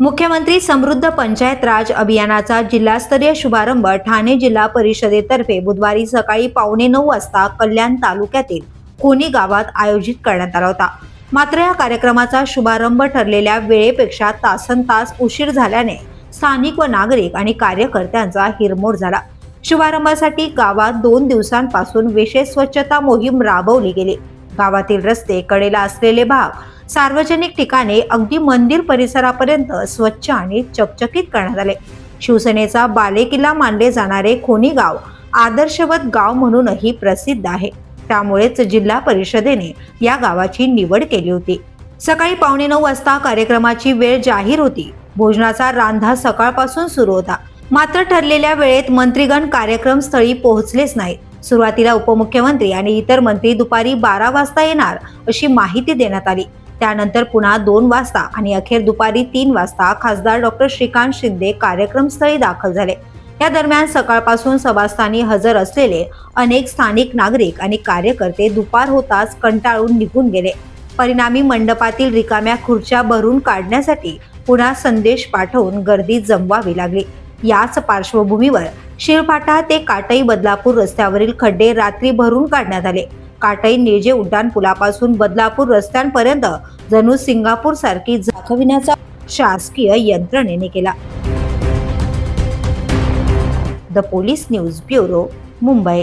मुख्यमंत्री समृद्ध पंचायत राज अभियानाचा जिल्हास्तरीय शुभारंभ ठाणे जिल्हा परिषदेतर्फे बुधवारी सकाळी पावणे नऊ वाजता कल्याण तालुक्यातील कोणी गावात आयोजित करण्यात आला होता. मात्र या कार्यक्रमाचा शुभारंभ ठरलेल्या वेळेपेक्षा तासन तास उशीर झाल्याने स्थानिक व नागरिक आणि कार्यकर्त्यांचा हिरमोड झाला. शुभारंभासाठी गावात दोन दिवसांपासून विशेष स्वच्छता मोहीम राबवली गेली. गावातील रस्ते कडेला असलेले भाग सार्वजनिक ठिकाणे अगदी मंदिर परिसरापर्यंत स्वच्छ आणि चकचकीत करण्यात आले. शिवसेनेचा बालेकिल्ला मानले जाणारे खोनी गाव आदर्शवत गाव म्हणूनही प्रसिद्ध आहे. त्यामुळेच जिल्हा परिषदेने या गावाची निवड केली होती. सकाळी पावणे नऊ वाजता कार्यक्रमाची वेळ जाहीर होती. भोजनाचा रांधा सकाळपासून सुरू होता. मात्र ठरलेल्या वेळेत मंत्रीगण कार्यक्रम स्थळी पोहोचलेच नाहीत. सुरुवातीला उपमुख्यमंत्री आणि इतर मंत्री दुपारी बारा वाजता येणार अशी माहिती देण्यात आली. त्यानंतर पुन्हा दोन वाजता आणि अखेर दुपारी तीन वाजता खासदार डॉक्टर श्रीकांत शिंदे कार्यक्रमस्थळी दाखल झाले. या दरम्यान सकाळपासून सभास्थानी हजर असलेले अनेक स्थानिक नागरिक आणि कार्यकर्ते दुपार होताच कंटाळून निघून गेले. परिणामी मंडपातील रिकाम्या खुर्च्या भरून काढण्यासाठी पुन्हा संदेश पाठवून गर्दी जमवावी लागली. याच पार्श्वभूमीवर शिरफाटा ते काटई बदलापूर रस्त्यावरील खड्डे रात्री भरून काढण्यात आले. काटई निळजे उड्डाण पुलापासून बदलापूर रस्त्यांपर्यंत जणू सिंगापूर सारखी दाखविण्याचा शासकीय यंत्रणेने केला. The police news bureau Mumbai.